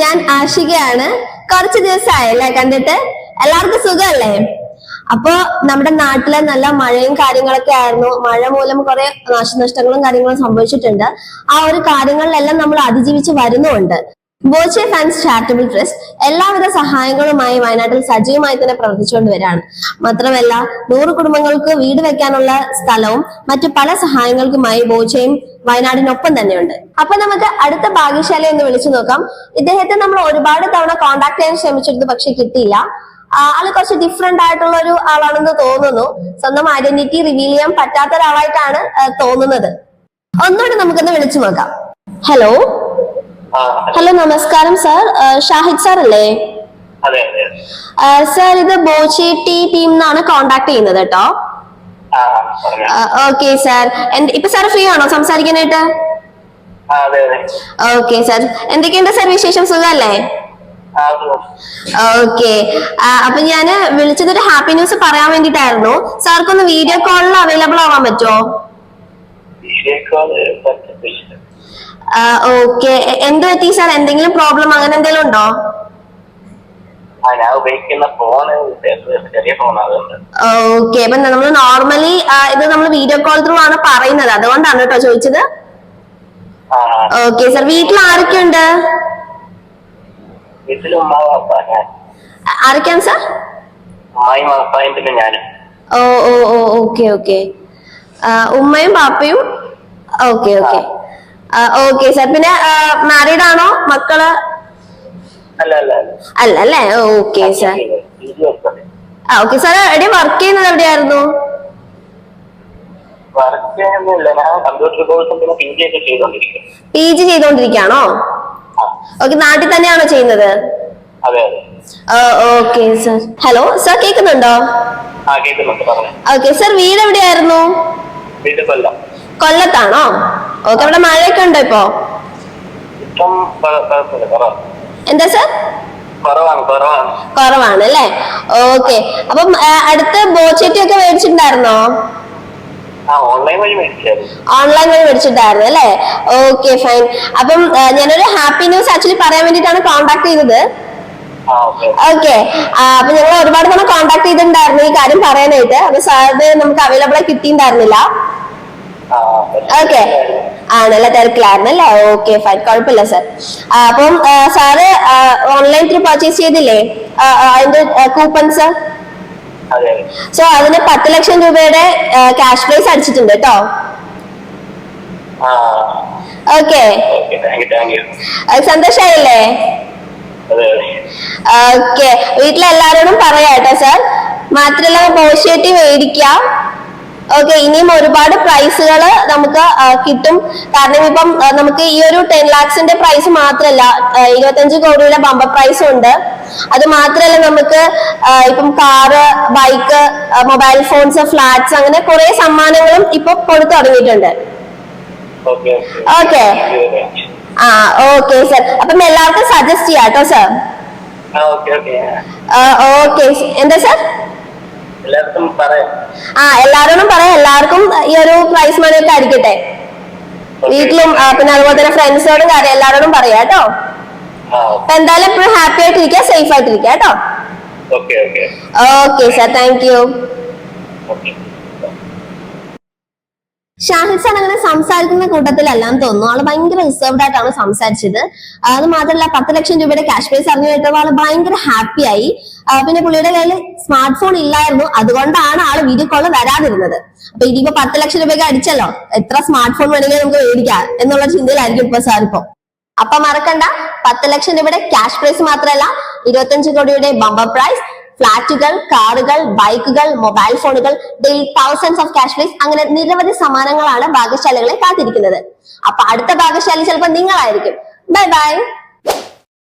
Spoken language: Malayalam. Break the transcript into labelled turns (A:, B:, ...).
A: ഞാൻ ആഷികയാണ്. കുറച്ച് ദിവസമായല്ലേ കണ്ടിട്ട്? എല്ലാവർക്കും സുഖമല്ലേ? അപ്പൊ നമ്മുടെ നാട്ടിലെ നല്ല മഴയും കാര്യങ്ങളൊക്കെ ആയിരുന്നു. മഴ മൂലം കുറെ നാശനഷ്ടങ്ങളും കാര്യങ്ങളും സംഭവിച്ചിട്ടുണ്ട്. ആ ഒരു കാര്യങ്ങളിലെല്ലാം നമ്മൾ അതിജീവിച്ച് വരുന്നുമുണ്ട്. ബോച്ചെ ഫാൻസ് ചാരിറ്റബിൾ ട്രസ്റ്റ് എല്ലാവിധ സഹായങ്ങളുമായി വയനാട്ടിൽ സജീവമായി തന്നെ പ്രവർത്തിച്ചുകൊണ്ട് വരികയാണ്. മാത്രമല്ല നൂറ് കുടുംബങ്ങൾക്ക് വീട് വെക്കാനുള്ള സ്ഥലവും മറ്റു പല സഹായങ്ങൾക്കുമായി ബോച്ചയും വയനാടിനൊപ്പം തന്നെയുണ്ട്. അപ്പൊ നമുക്ക് അടുത്ത ഭാഗ്യശാല എന്ന് വിളിച്ചു നോക്കാം. ഇദ്ദേഹത്തെ നമ്മൾ ഒരുപാട് തവണ കോണ്ടാക്ട് ചെയ്യാൻ ശ്രമിച്ചിരുന്നു പക്ഷെ കിട്ടിയില്ല. ആൾ കുറച്ച് ഡിഫറെന്റ് ആയിട്ടുള്ള ഒരു ആളാണെന്ന് തോന്നുന്നു. സ്വന്തം ഐഡന്റിറ്റി റിവീൽ ചെയ്യാൻ പറ്റാത്ത ഒരാളായിട്ടാണ് തോന്നുന്നത്. ഒന്നുകൂടി നമുക്കൊന്ന് വിളിച്ചു നോക്കാം. ഹലോ ഹലോ നമസ്കാരം സർ. ഷാഹിദ് സാർ അല്ലേ? സാർ ഇത് ബോച്ചേട്ടി ടീം എന്നാണ് കോണ്ടാക്ട് ചെയ്യുന്നത് കേട്ടോ. Okay sir. ഇപ്പൊ സാർ ഫ്രീ ആണോ സംസാരിക്കാനായിട്ട്? Okay sir. എന്തൊക്കെയുണ്ട് സാർ വിശേഷം?
B: സുഖല്ലേ.
A: ഓക്കെ. അപ്പൊ ഞാൻ വിളിച്ചത് ഒരു ഹാപ്പി ന്യൂസ് പറയാൻ വേണ്ടിട്ടായിരുന്നു സാർക്കൊന്ന് വീഡിയോ കോളിൽ അവൈലബിൾ ആവാൻ പറ്റുമോ. ഓക്കെ. എന്ത് പറ്റി സാർ എന്തെങ്കിലും പ്രോബ്ലം അങ്ങനെ എന്തെങ്കിലും ഉണ്ടോ?
B: ഞാൻ ഉപയോഗിക്കുന്ന ഫോണ് ചെറിയ അതുകൊണ്ട്
A: ഓക്കെ. അപ്പൊ നമ്മൾ നോർമലി ഇത് നമ്മൾ വീഡിയോ കോൾ ത്രൂ ആണ് പറയുന്നത്. അതുകൊണ്ടാണ് കേട്ടോ ചോദിച്ചത്. Okay sir. വീട്ടിൽ ആരൊക്കെയുണ്ട്?
B: വീട്ടിൽ
A: ആരൊക്കെയാണ് സാർ?
B: ഞാനും.
A: Oh oh oh okay okay. ഉമ്മയും പാപ്പയും ഓക്കെ ഓക്കെ. ഓക്കെ സാർ പിന്നെ മാരീഡ് ആണോ? മക്കൾ?
B: അല്ല അല്ല
A: ഓക്കെ സാർ ആ ഓക്കെ സാർ എവിടെ വർക്ക് ചെയ്യുന്നത് എവിടെയായിരുന്നു?
B: പി ജി ചെയ്തോണ്ടിരിക്കാണോ
A: ഓക്കെ നാട്ടിൽ തന്നെയാണോ ചെയ്യുന്നത്? ഓക്കെ സർ ഹലോ സർ
B: കേക്കുന്നുണ്ടോ?
A: ഓക്കെ സർ വീട് എവിടെയായിരുന്നു? കൊല്ലത്താണോ? ഓക്കെ അവിടെ മഴയൊക്കെ ഉണ്ടോ ഇപ്പോ? എന്താ സാർ?
B: കുറവാണ്
A: അല്ലേ? ഓക്കെ. അപ്പം അടുത്ത ബോച്ചേറ്റി ഒക്കെ മേടിച്ചിട്ടുണ്ടായിരുന്നോ
B: ഓൺലൈൻ വഴി
A: മേടിച്ചിട്ടായിരുന്നു അല്ലേ? Okay fine. അപ്പം ഞാനൊരു ഹാപ്പി ന്യൂസ് ആക്ച്വലി പറയാൻ വേണ്ടിട്ടാണ് കോൺടാക്ട് ചെയ്തത്.
B: ഓക്കെ.
A: അപ്പൊ ഞങ്ങൾ ഒരുപാട് തവണ കോൺടാക്ട് ചെയ്തിട്ടുണ്ടായിരുന്നു ഈ കാര്യം പറയാനായിട്ട്. അപ്പൊ സാറിന് നമുക്ക് അവൈലബിൾ ആയി കിട്ടിയിട്ടുണ്ടായിരുന്നില്ല. ഓക്കെ ആണല്ലേ തിരക്കിലായിരുന്നു അല്ലേ? ഓക്കെ ഫൈൻ കുഴപ്പമില്ല സർ അപ്പം സാറ് ഓൺലൈൻ ത്രൂ പർച്ചേസ് ചെയ്തില്ലേ? അതിന്റെ കൂപ്പൺസ്
B: അതെ അതെ.
A: സോ അതിന് പത്ത് ലക്ഷം രൂപയുടെ ക്യാഷ് പ്രൈസ് അടിച്ചിട്ടുണ്ട് കേട്ടോ ഓക്കെ സന്തോഷായില്ലേ? ഓക്കെ വീട്ടിലെല്ലാരോടും പറയാട്ടോ സർ സാർ മാത്രല്ല പോസിറ്റീവ് മേടിക്കാം. ഓക്കെ ഇനിയും ഒരുപാട് പ്രൈസുകൾ നമുക്ക് കിട്ടും. കാരണം ഇപ്പം നമുക്ക് ഈ ഒരു ടെൻ ലാക്സിന്റെ പ്രൈസ് മാത്രമല്ല ഇരുപത്തഞ്ച് കോടിയുടെ ബമ്പ പ്രൈസും ഉണ്ട്. അത് മാത്രമല്ല നമുക്ക് ഇപ്പം car bike mobile phones flats അങ്ങനെ കുറെ സമ്മാനങ്ങളും ഇപ്പൊ കൊടുത്തു തുടങ്ങിയിട്ടുണ്ട്.
B: ഓക്കെ
A: ആ ഓക്കെ സർ അപ്പം എല്ലാവർക്കും സജസ്റ്റ് ചെയ്യാട്ടോ കേട്ടോ സർ
B: ഓക്കെ
A: എന്താ സർ ആ എല്ലാരോടും പറയാം. എല്ലാവർക്കും ഈ ഒരു പ്രൈസ് മണി ഒക്കെ അടിക്കട്ടെ. വീട്ടിലും പിന്നെ അതുപോലെ തന്നെ ഫ്രണ്ട്സിനോടും കാര്യം എല്ലാരോടും പറയാം കേട്ടോ. എന്തായാലും എപ്പോഴും ഹാപ്പി ആയിട്ടിരിക്കുക സേഫ് ആയിട്ടിരിക്കുക കേട്ടോ.
B: Okay sir
A: okay sir thank you
B: okay
A: Shahid sir അങ്ങനെ സംസാരിക്കുന്ന കൂട്ടത്തിലെല്ലാം തോന്നുന്നു. ആൾ ഭയങ്കര റിസർവ്ഡ് ആയിട്ടാണ് സംസാരിച്ചത്. അത് മാത്രമല്ല പത്ത് ലക്ഷം രൂപയുടെ ക്യാഷ് പ്രൈസ് അറിഞ്ഞു കേട്ടപ്പോൾ ആൾ ഭയങ്കര ഹാപ്പി ആയി. പിന്നെ പുള്ളിയുടെ കയ്യിൽ സ്മാർട്ട് ഫോൺ ഇല്ലായിരുന്നു. അതുകൊണ്ടാണ് ആൾ വീഡിയോ കോൾ വരാതിരുന്നത്. അപ്പൊ ഇനിയിപ്പോ പത്ത് ലക്ഷം രൂപയ്ക്ക് അടിച്ചല്ലോ. എത്ര സ്മാർട്ട് ഫോൺ വേണമെങ്കിൽ നമുക്ക് മേടിക്കാം എന്നുള്ള ചിന്തയിലായിരിക്കും ഇപ്പൊ സാർ ഇപ്പൊ. അപ്പൊ മറക്കണ്ട. പത്ത് ലക്ഷം രൂപയുടെ ക്യാഷ് പ്രൈസ് മാത്രമല്ല ഇരുപത്തഞ്ച് കോടിയുടെ ബമ്പർ പ്രൈസ് ഫ്ളാറ്റുകൾ കാറുകൾ ബൈക്കുകൾ മൊബൈൽ ഫോണുകൾ daily thousands of cash prize അങ്ങനെ നിരവധി സമ്മാനങ്ങളാണ് ഭാഗ്യശാലികളെ കാത്തിരിക്കുന്നത്. അപ്പൊ അടുത്ത ഭാഗ്യശാലി ചിലപ്പോൾ നിങ്ങളായിരിക്കും. Bye bye